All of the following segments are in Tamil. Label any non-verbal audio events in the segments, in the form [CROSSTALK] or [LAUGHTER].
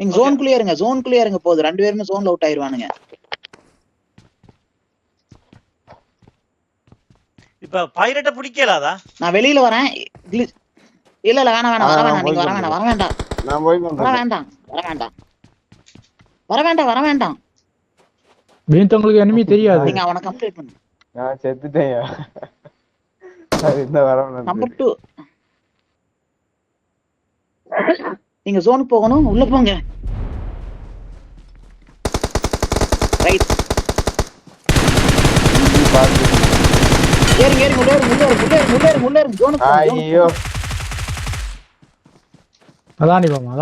நீங்க ஜோனுக்குள்ளே இருங்க ஜோனுக்குள்ளே இருங்க போகுது. ரெண்டு பேருமே ஜோன்ல அவுட் ஆயிருவானுங்க. இப்ப பைரட்ட பிடிக்கலாதா நான் வெளியில வரேன். இல்ல இல்ல வேணாம் வேணாம் வர வேணாம். நீங்க வர போய் வேண்டாம் வர வேண்டாம். நான் போய் வர வேண்டாம் வர வேண்டாம். வர வேண்டாம் வர வேண்டாம். வினித் உங்களுக்கு enemy தெரியாது. நீங்க அவனை கம்ப்ளீட் பண்ணு. நான் செத்துட்டேன்யா அது இந்த வர நம்பர் டூ நீங்க ஜோனுக்கு போகணும் உள்ள போங்க. ரைட் ஏறுங்க ஏறுங்க உள்ள ஏறுங்க உள்ள ஏறுங்க ஜோனுக்கு ஐயோ.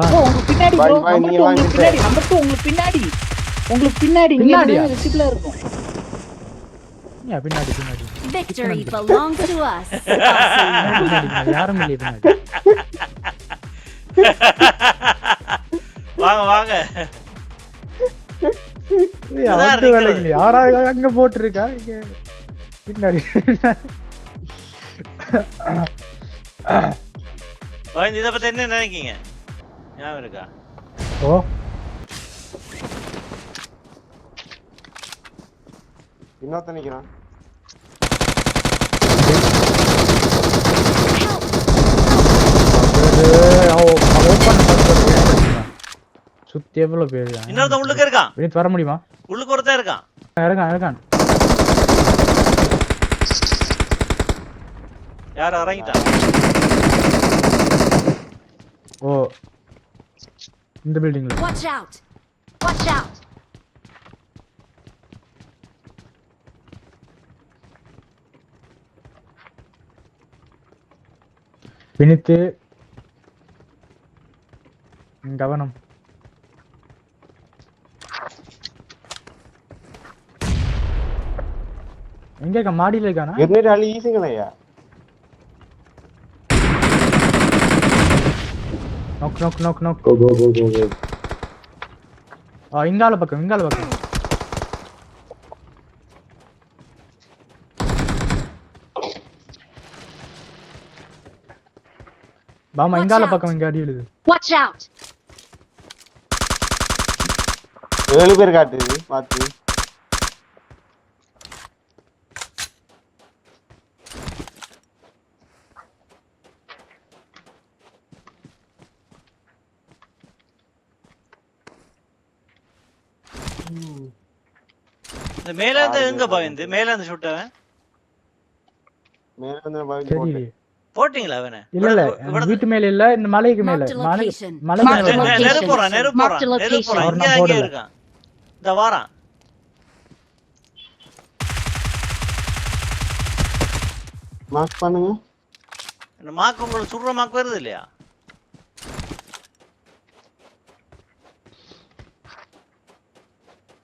அதான். உங்களுக்கு பின்னாடி உங்களுக்கு பின்னாடி நம்பர் டூ உங்களுக்கு பின்னாடி உங்களுக்கு பின்னாடி பின்னாடியா? விசிபிளா இருக்கும். ஏன் பின்னாடி பின்னாடி Victory belongs to us. யாரும் இல்லையே பின்னாடி வாங்க வாங்க. அவன்கிட்ட வேலை. இல்லையா? யாரா அங்க போட்டிருக்கா? இங்க பின்னாடி. இதை பத்தி என்ன நினைக்கீங்க ஞாபகம் இருக்கா? ஓ. இன்னொருத்த நிக்கிறான். சுத்தி எவ்வளவு பேர்? இன்னொருத்தன் உள்ளுக்கு இருக்கான். வினித் வர முடியுமா? உள்ளுக்கு ஒருத்தன் இருக்கான். இறங்கான் இறங்கான் யாரும் இறங்கிட்டான் ஓ இந்த பில்டிங்ல Watch out! Watch out! வினித்து கவனம். எங்க இருக்க மாடியில இருக்கானா? இருந்துட்டு அள்ளி ஈஸிங்களையா நோக் நோக் நோக் நோக். கோ கோ கோ கோ கோ ஆ இங்கால பக்கம் இங்கால பக்கம். பாமா out. பக்கம் இங்க அடி விழுது Watch out! ஏழு பேர் காட்டுது பார்த்து இந்த மேல இருந்து எங்க பாய்ந்து மேல இருந்து சுட்டவன் மேல இருந்து தெரியலையே போட்டீங்களா அவனை? இல்ல இல்ல. வீட்டு மேல இல்ல இந்த மலைக்கு மேல மலை மேல a நெ- நெ- நெருப்பு location. போறான் நெருப்பு Marked போறான் a நெருப்பு location. போறான். அவர் இங்க அங்கே. இருக்கான். இந்த வாரான். மார்க் பண்ணுங்க. இந்த மாக்கு உங்களுக்கு சுடுற மாக்கு வருது இல்லையா?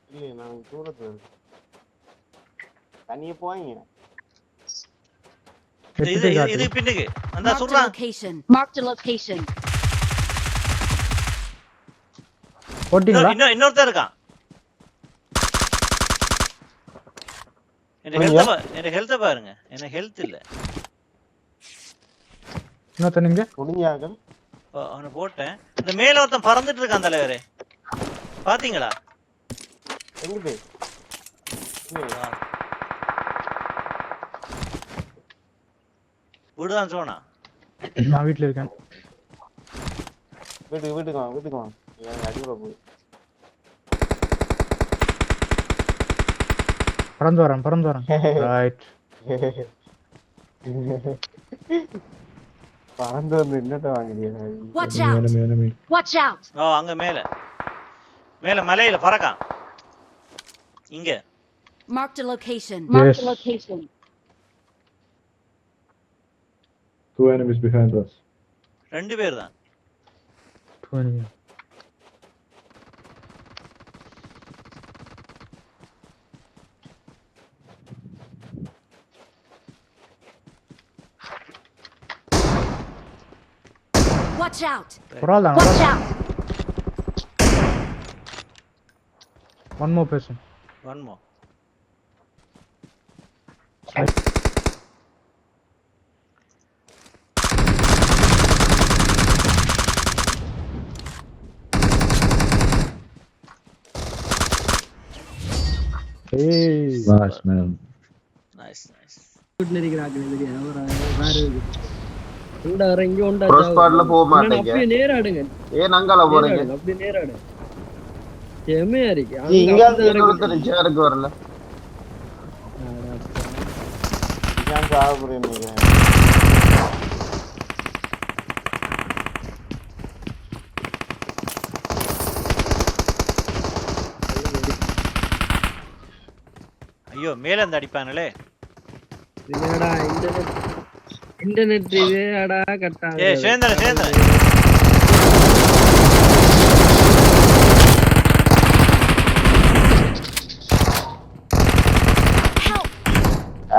இல்லையே நான் தூரத்துல. தனியே போவாங்க. இது இது- பின்னுக்கு. அந்த இன்னொருத்தன் இருக்கான். ஹெல்த் பாருங்க. எனக்கு ஹெல்த் இல்ல. அவனை போட்டேன். இந்த மேல ஒருத்தன் பறந்துட்டு இருக்கான் தலைவரே. பாத்தீங்களா. விடுதான் சோனா. நான் வீட்டுல இருக்கேன். வீட்டுக்கு வீட்டுக்கு வாங்க வீட்டுக்கு வாங்க அடிபட போகுது. பறந்து வரேன் பறந்து வரேன். [LAUGHS] ரைட் [LAUGHS] பறந்து வந்து என்னட்ட வாங்குறீங்க! ஓ அங்க மேல. மேல மலையில பறக்கான். இங்க. Marked a location. Yes. Marked a Two enemies behind us. രണ്ട് പേരുതാ Watch out! Oradan, Watch out! One more person. One more pass ma'am nice nice இருக்கிறாங்க தெரியாது அவர் வேற இருக்கு உண்டா இறங்கி உண்டா Cross பாட்ல போக மாட்டீங்க. அப்படியே நேராடுங்க. ஏன் அங்கால போறீங்க. நேராடுங்க அப்படியே நேராடு. செம்மையா இருக்கு. இங்க என்ன ஒருத்தர் சேருக்கு வரல. இதான் சாப்பிடுறேன் ஐயோ மேல இருந்து அடிப்பானுங்களே என்னடா இன்டர்நெட் இன்டர்நெட் இதேடா கட்டாங்க ஏய் சேந்தன சேந்தன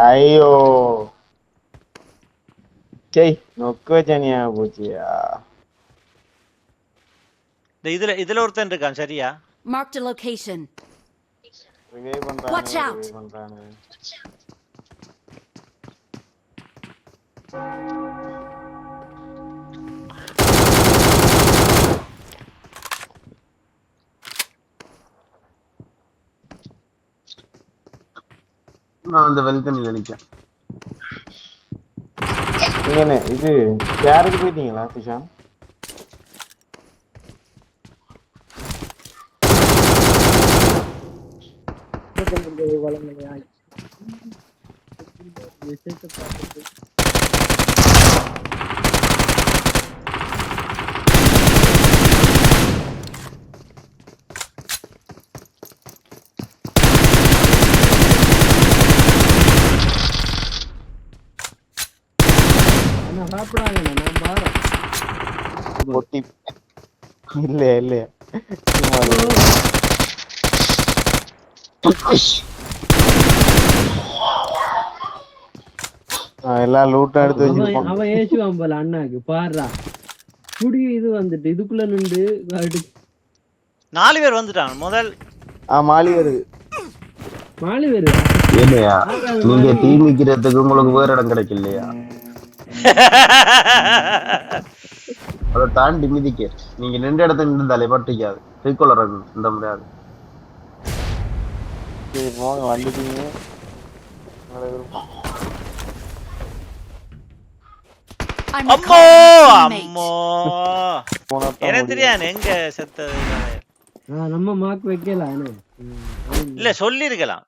ஐயோ. சரி நொக்க சனியா போச்சியா? இதுல இதுல ஒருத்தன் இருக்கான் சரியா? Marked a location. Revive Watch பண்றானே out. ரிவைவ் பண்றானே நான் அந்த வெல்கனில் நினைக்கிறேன் இது யாருக்கு போயிட்டீங்களா சுஷாந்த் என்ன சாப்பிடாங்க நான் பாறேன் பொட்டி இல்ல இல்ல சும்மா இரு. ஆ, எல்லாம் லூட்டும் எடுத்து வச்சிருப்பான். அவன் ஏசுவான் போல அண்ணாக்கு. பாருடா. குடி இது வந்துட்டு இதுக்குள்ள நின்று நாலு பேர் வந்துட்டாங்க. முதல் ஆ மாலி வருது மாலி வருது இல்லையா நீங்க தீ மிக்கிறதுக்கு உங்களுக்கு வேற இடம் கிடைக்கலையா? [LAUGHS] அதை தாண்டி மிதிக்க. நீங்க நின்ற இடத்துல நின்றுந்தாலே பட்டிக்காது. ரீகோலர் இந்த முடியாது. சரி போங்க வந்துட்டீங்க. அம்மோ எனக்கு. தெரியாது எங்க செத்தது நம்ம மார்க் வைக்கல இல்ல. சொல்லி இருக்கலாம்